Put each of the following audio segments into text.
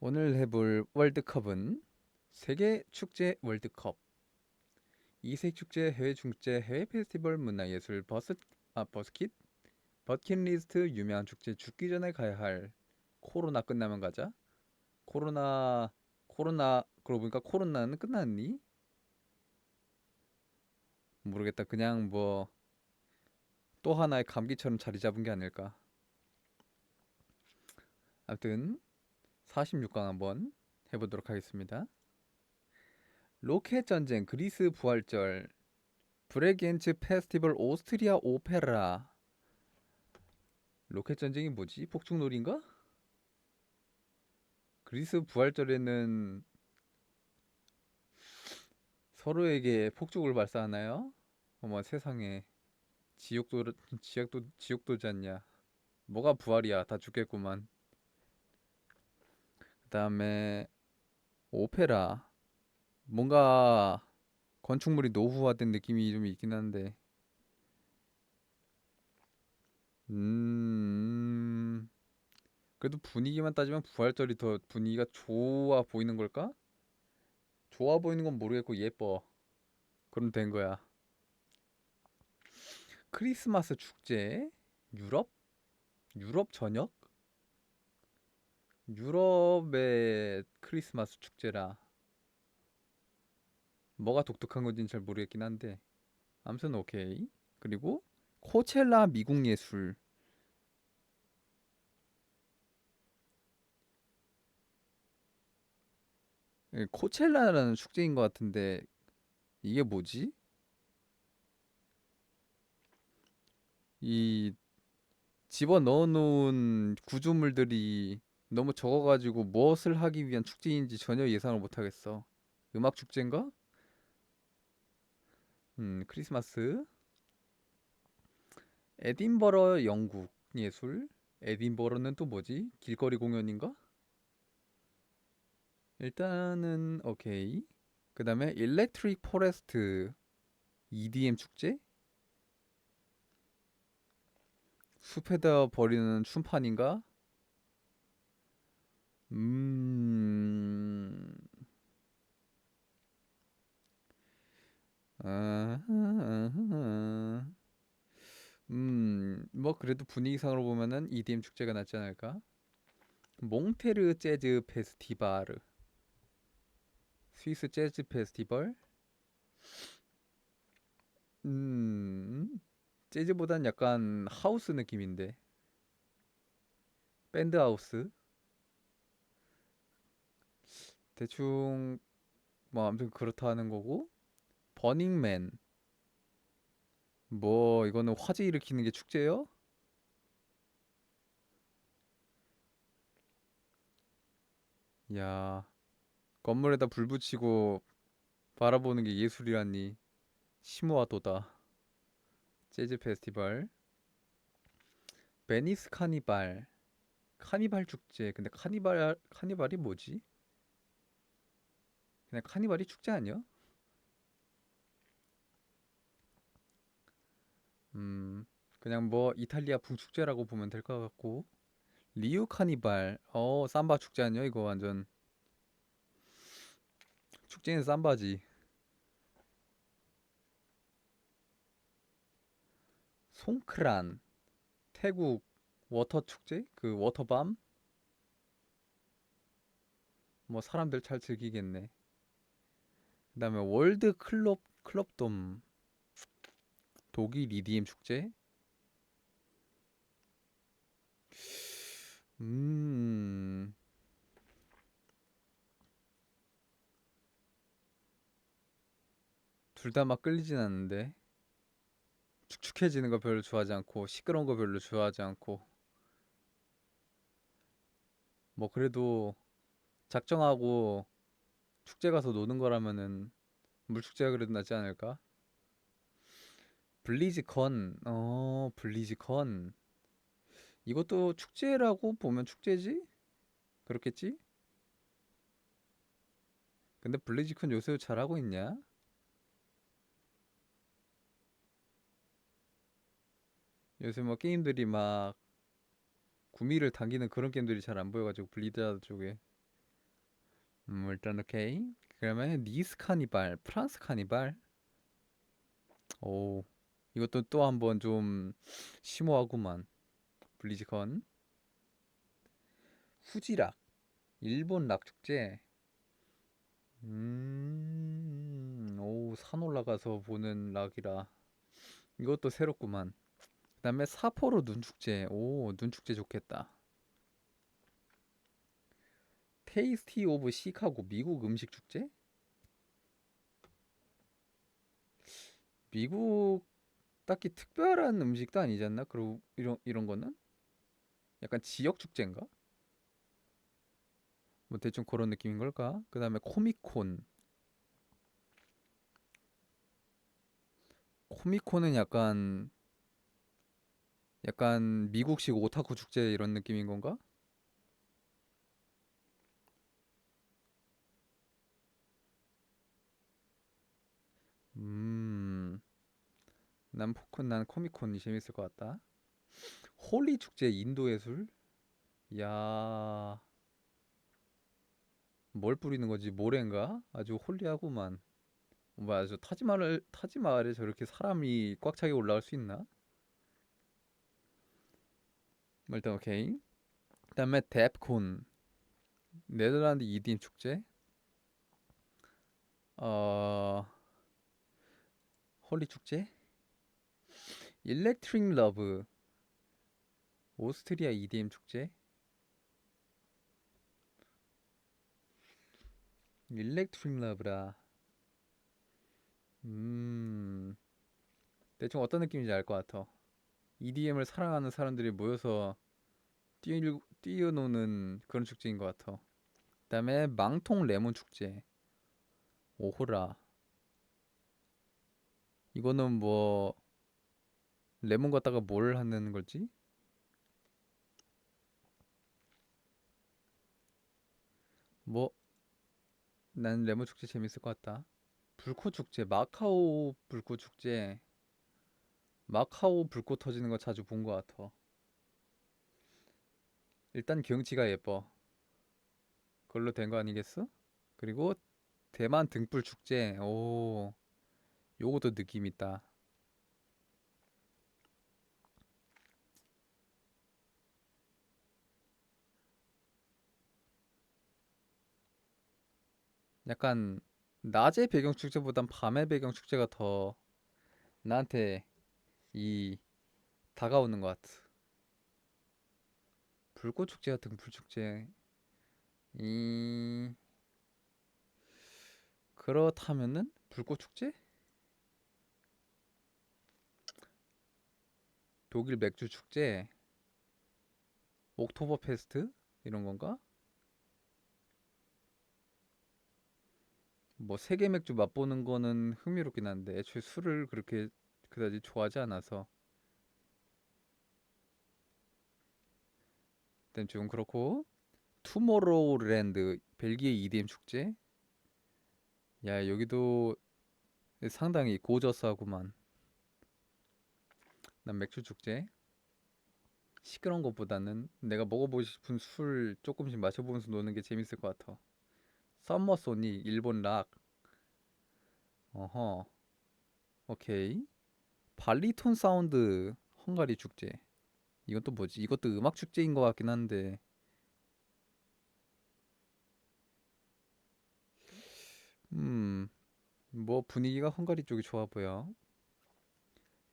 오늘 해볼 월드컵은 세계 축제 월드컵, 이색 축제, 해외 축제, 해외 페스티벌, 문화예술, 버스 아 버스킷, 버킷리스트, 유명한 축제, 죽기 전에 가야 할 코로나 끝나면 가자. 코로나 코로나 그러고 보니까 코로나는 끝났니? 모르겠다. 그냥 뭐 또 하나의 감기처럼 자리 잡은 게 아닐까. 아무튼 46강 한번 해보도록 하겠습니다. 로켓 전쟁, 그리스 부활절, 브레겐츠 페스티벌, 오스트리아 오페라. 로켓 전쟁이 뭐지? 폭죽놀이인가? 그리스 부활절에는 서로에게 폭죽을 발사하나요? 어머 세상에 지옥도 지옥도 지옥도지 않냐? 뭐가 부활이야? 다 죽겠구만. 그다음에 오페라 뭔가 건축물이 노후화된 느낌이 좀 있긴 한데 음 그래도 분위기만 따지면 부활절이 더 분위기가 좋아 보이는 걸까? 좋아 보이는 건 모르겠고 예뻐 그럼 된 거야 크리스마스 축제 유럽? 유럽 저녁? 유럽의 크리스마스 축제라 뭐가 독특한 건지는 잘 모르겠긴 한데 아무튼 오케이 그리고 코첼라 미국 예술 예, 코첼라라는 축제인 것 같은데 이게 뭐지? 이 집어 넣어놓은 구조물들이 너무 적어가지고 무엇을 하기 위한 축제인지 전혀 예상을 못하겠어. 음악 축제인가? 음, 크리스마스. 에딘버러 영국 예술. 에딘버러는 또 뭐지? 길거리 공연인가? 일단은 오케이. 그 다음에 일렉트릭 포레스트 EDM 축제? 숲에다 버리는 춤판인가? 음, 아, 음, 뭐 그래도 분위기상으로 보면은 EDM 축제가 낫지 않을까? 몽테르 재즈 페스티벌, 스위스 재즈 페스티벌. 음, 재즈보단 약간 하우스 느낌인데 밴드 하우스. 대충 뭐 아무튼 그렇다 하는 거고 버닝맨 뭐 이거는 화재 일으키는 게 축제요? 야 건물에다 불 붙이고 바라보는 게 예술이라니. 심오하 도다. 재즈 페스티벌. 베니스 카니발. 카니발 축제. 근데 카니발 카니발이 뭐지? 그냥 카니발이 축제 아니야? 음, 그냥 뭐 이탈리아 풍축제라고 보면 될 것 같고. 리우 카니발. 어 삼바 축제 아니야 이거 완전. 축제는 삼바지. 송크란. 태국 워터 축제? 그 워터밤? 뭐 사람들 잘 즐기겠네 그다음에 월드 클럽 클럽돔. 독일 EDM 축제? 음. 둘 다 막 끌리진 않는데. 축축해지는 거 별로 좋아하지 않고 시끄러운 거 별로 좋아하지 않고. 뭐 그래도 작정하고 축제 가서 노는 거라면은 물축제가 그래도 낫지 않을까? 블리즈컨 어 블리즈컨 이것도 축제라고 보면 축제지? 그렇겠지? 근데 블리즈컨 요새 잘하고 있냐? 요새 뭐 게임들이 막 구미를 당기는 그런 게임들이 잘 안 보여가지고 블리자드 쪽에 음, 일단 오케이. 그러면 니스 카니발, 프랑스 카니발. 오, 이것도 또 한번 좀 심오하구만. 블리즈컨. 후지락, 일본 락 축제. 음, 오, 산 올라가서 보는 락이라. 이것도 새롭구만. 그다음에 사포로 눈 축제. 오, 눈 축제 좋겠다. 테이스티 오브 시카고 미국 음식 축제? 미국 딱히 특별한 음식도 아니지 않나? 그리고 이런 이런 거는 약간 지역 축제인가? 뭐 대충 그런 느낌인 걸까? 그다음에 코미콘. 코미콘은 약간 약간 미국식 오타쿠 축제 이런 느낌인 건가? 음, 난 포콘, 난 코미콘이 재밌을 것 같다. 홀리 축제 인도 예술? 야, 뭘 뿌리는 거지? 모래인가? 아주 홀리하구만. 뭐 아주 타지마을 타지마을에 저렇게 사람이 꽉 차게 올라갈 수 있나? 뭐 일단 오케이. 그다음에 뎁콘 네덜란드 EDM 축제. 어, 홀리 축제. 일렉트릭 러브 오스트리아 EDM 축제. 일렉트릭 러브라. 음, 대충 어떤 느낌인지 알 것 같아. EDM을 사랑하는 사람들이 모여서 뛰, 뛰어노는 그런 축제인 것 같아. 그 다음에 망통 레몬 축제. 오호라. 이거는 뭐 레몬 갖다가 뭘 하는 거지? 뭐 난 레몬 축제 재밌을 것 같다. 불꽃 축제, 마카오 불꽃 축제. 마카오 불꽃 터지는 거 자주 본 것 같아. 일단 경치가 예뻐. 그걸로 된 거 아니겠어? 그리고 대만 등불 축제. 오, 요것도 느낌 있다. 약간 낮의 배경 축제보단 밤의 배경 축제가 더 나한테 이 다가오는 것 같아. 불꽃 축제 같은 불 축제. 이 그렇다면은 불꽃 축제? 독일 맥주 축제? 옥토버 페스트? 이런 건가? 뭐 세계 맥주 맛보는 거는 흥미롭긴 한데 애초에 술을 그렇게 그다지 좋아하지 않아서 일단 좀 그렇고 투모로우랜드 벨기에 EDM 축제 야 여기도 상당히 고저스하구만 난 맥주 축제. 시끄러운 것보다는 내가 먹어보고 싶은 술 조금씩 마셔보면서 노는 게 재밌을 것 같아. 썸머 소니 일본 락. 어허. 오케이. 발리톤 사운드 헝가리 축제. 또 뭐지? 이것도 음악 축제인 것 같긴 한데. 음, 뭐 분위기가 헝가리 쪽이 좋아 보여.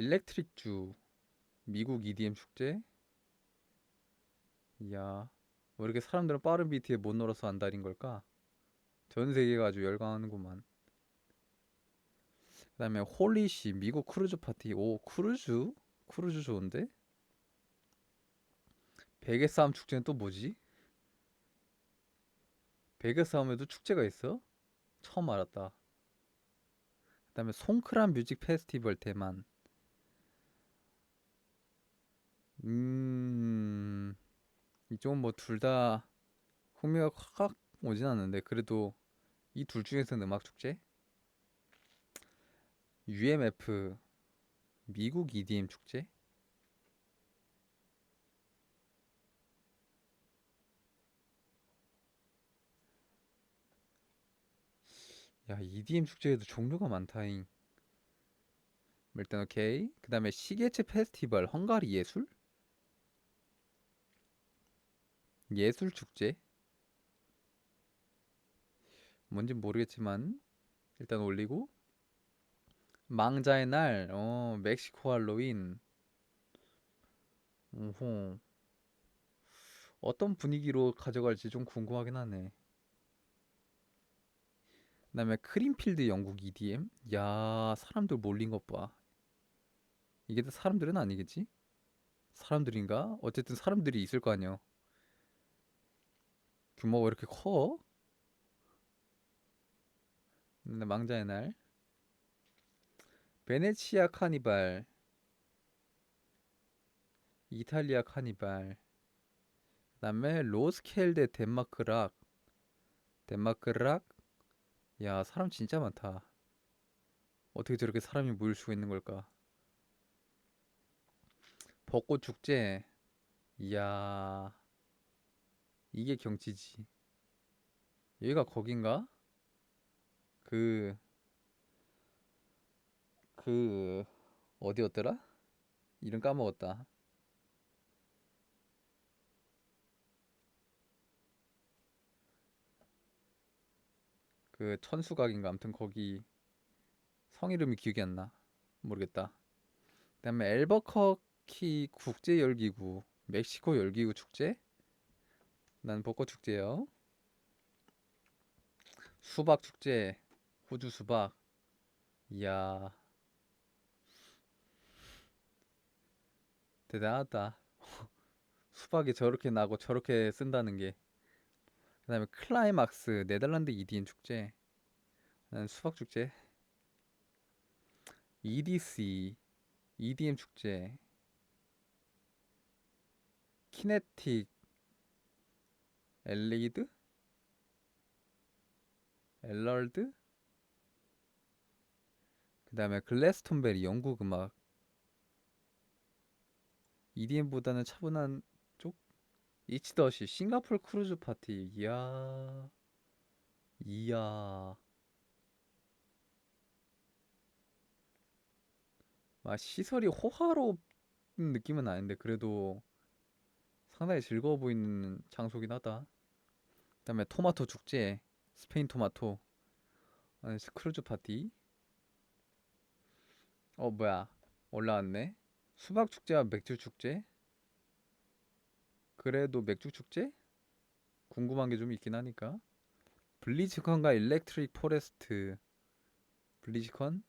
일렉트릭 주 미국 EDM 축제? 이야, 왜 이렇게 사람들은 빠른 비트에 못 놀아서 안달인 걸까? 전 세계가 아주 열광하는구만. 그다음에 홀리시 미국 크루즈 파티. 오, 크루즈? 크루즈 좋은데? 베개 싸움 축제는 또 뭐지? 베개 싸움에도 축제가 있어? 처음 알았다. 그다음에 송크란 뮤직 페스티벌 대만. 음, 이쪽은 뭐 둘 다 흥미가 확 오진 않는데 그래도 이 둘 중에서는 음악 축제? UMF 미국 EDM 축제? 야, EDM 축제에도 종류가 많다잉. 일단 오케이. 그 다음에 시게체 페스티벌 헝가리 예술? 예술 축제? 뭔진 모르겠지만 일단 올리고 망자의 날, 어, 멕시코 할로윈. 오호. 어떤 분위기로 가져갈지 좀 궁금하긴 하네. 그다음에 크림필드 영국 EDM. 야, 사람들 몰린 것 봐. 이게 다 사람들은 아니겠지? 사람들인가? 어쨌든 사람들이 있을 거 아니야. 규모가 왜 이렇게 커? 근데 망자의 날. 베네치아 카니발. 이탈리아 카니발. 그 다음에 로스켈데 덴마크 락. 덴마크 락. 야, 사람 진짜 많다. 어떻게 저렇게 사람이 모일 수가 있는 걸까? 벚꽃 축제. 이야. 이게 경치지. 여기가 거긴가? 그, 그, 어디였더라? 이름 까먹었다. 그 천수각인가 아무튼 거기 성 이름이 기억이 안 나. 모르겠다. 그다음에 엘버커키 국제 열기구, 멕시코 열기구 축제. 난 벚꽃 축제요. 수박 축제, 호주 수박. 이야, 대단하다. 수박이 저렇게 나고 저렇게 쓴다는 게. 그다음에 클라이막스 네덜란드 EDM 축제. 난 수박 축제. EDC EDM 축제. 키네틱 엘리드? 엘럴드? 그 다음에 글래스톤베리 영국 음악. EDM보다는 차분한 쪽? 이치더시 싱가포르 크루즈 파티. 이야. 이야. 막 시설이 호화로운 느낌은 아닌데 그래도 상당히 즐거워 보이는 장소긴 하다. 그다음에 토마토 축제, 스페인 토마토, 아, 크루즈 파티. 어 뭐야 올라왔네. 수박 축제와 맥주 축제. 그래도 맥주 축제? 궁금한 게 좀 있긴 하니까. 블리즈컨과 일렉트릭 포레스트. 블리즈컨?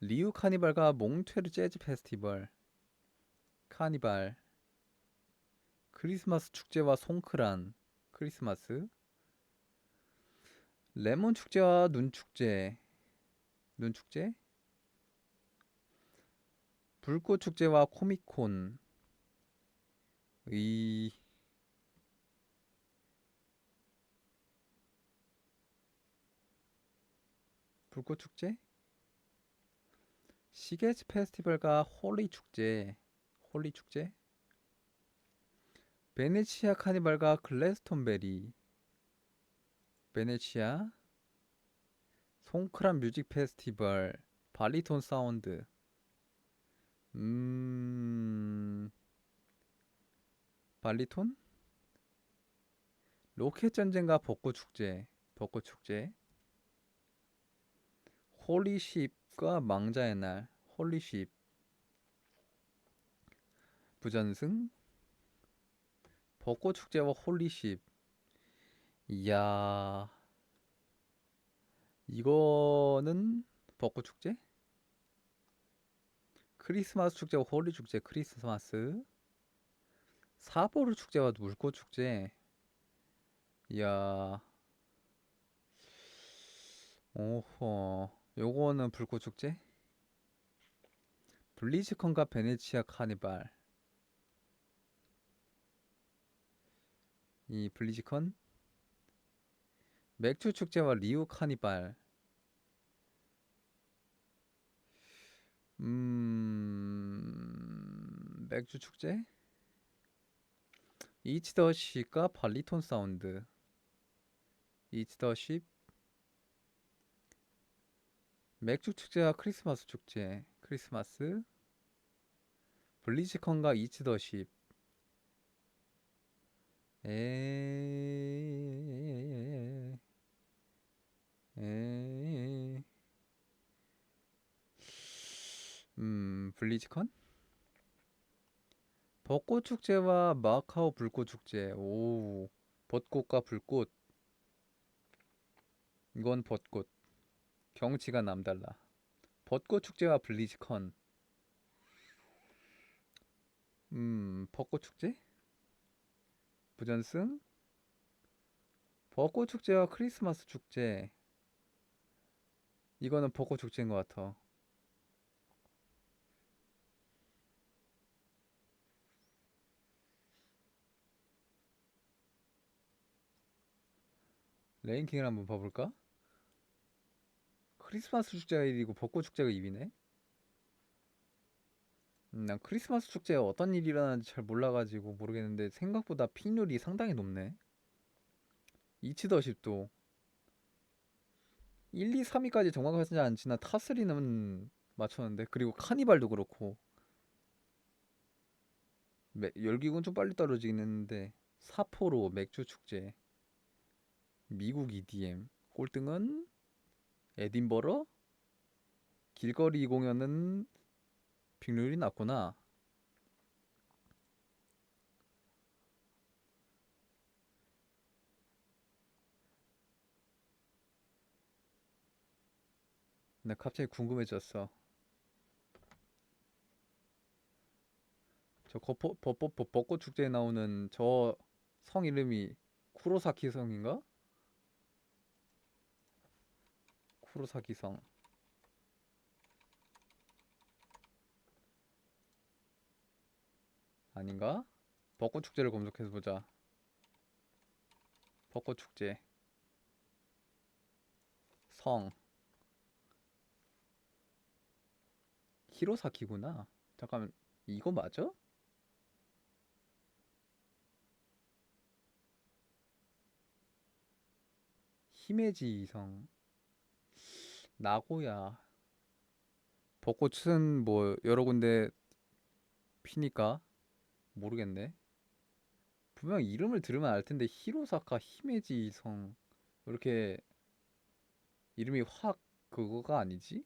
리우 카니발과 몽트르 재즈 페스티벌. 카니발. 크리스마스 축제와 송크란. 크리스마스. 레몬 축제와 눈 축제. 눈 축제? 불꽃 축제와 코미콘. 이 불꽃 축제? 시게츠 페스티벌과 홀리 축제. 홀리 축제? 베네치아 카니발과 글래스톤베리. 베네치아 송크란 뮤직 페스티벌 바리톤 사운드. 음 발리톤? 로켓 전쟁과 벚꽃 축제 벚꽃 축제. 홀리쉽과 망자의 날 홀리쉽 부전승 벚꽃 축제와 홀리쉽 이야 이거는 벚꽃 축제? 크리스마스 축제와 홀리 축제, 크리스마스. 사보르 축제와 물꽃 축제. 이야. 오호. 요거는 불꽃 축제? 블리즈컨과 베네치아 카니발. 이 블리즈컨? 맥주 축제와 리우 카니발. 음, 맥주 축제? 쉽과 발리톤 사운드. 쉽, 맥주 축제와 크리스마스 축제. 크리스마스. 블리즈컨과 이츠더십. 에. 에. 음, 블리즈컨? 벚꽃 축제와 마카오 불꽃 축제. 오, 벚꽃과 불꽃. 이건 벚꽃. 경치가 남달라. 벚꽃 축제와 블리즈컨. 음, 벚꽃 축제? 부전승? 벚꽃 축제와 크리스마스 축제. 이거는 벚꽃 축제인 것 같아. 랭킹을 한번 봐볼까? 크리스마스 축제가 1위고 벚꽃 축제가 2위네? 음, 난 크리스마스 축제에 어떤 일이 일어나는지 잘 몰라가지고 모르겠는데 생각보다 픽률이 상당히 높네. 이치더십도 1, 2, 3위까지 정확하지 않지만 타3는 맞췄는데 그리고 카니발도 그렇고 매- 열기군 좀 빨리 떨어지긴 했는데 사포로 맥주 축제 미국 EDM 꼴등은 에딘버러 길거리 공연은 빅률이 낮구나. 나 갑자기 궁금해졌어. 저 거포, 벚꽃, 벚- 벚꽃 축제에 나오는 저 성 이름이 쿠로사키 성인가? 쿠로사키 성 아닌가? 벚꽃 축제를 검색해서 보자. 벚꽃 축제. 성. 히로사키구나. 잠깐만, 이거 맞아? 히메지 성. 나고야. 벚꽃은 뭐 여러 군데 피니까 모르겠네. 분명 이름을 들으면 알 텐데 히로사카 히메지 성 이렇게 이름이 확 그거가 아니지?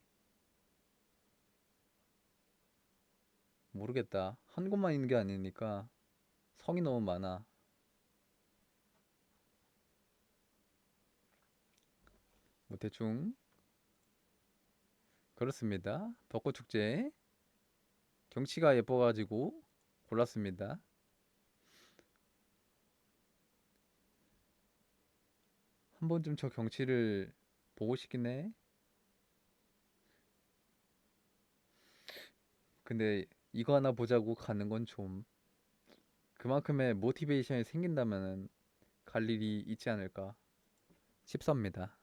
모르겠다. 한 곳만 있는 게 아니니까 성이 너무 많아. 뭐 대충 그렇습니다. 벚꽃 축제 경치가 예뻐가지고 골랐습니다. 한 번쯤 저 경치를 보고 싶긴 해. 근데 이거 하나 보자고 가는 건 좀 그만큼의 모티베이션이 생긴다면은 갈 일이 있지 않을까 싶습니다.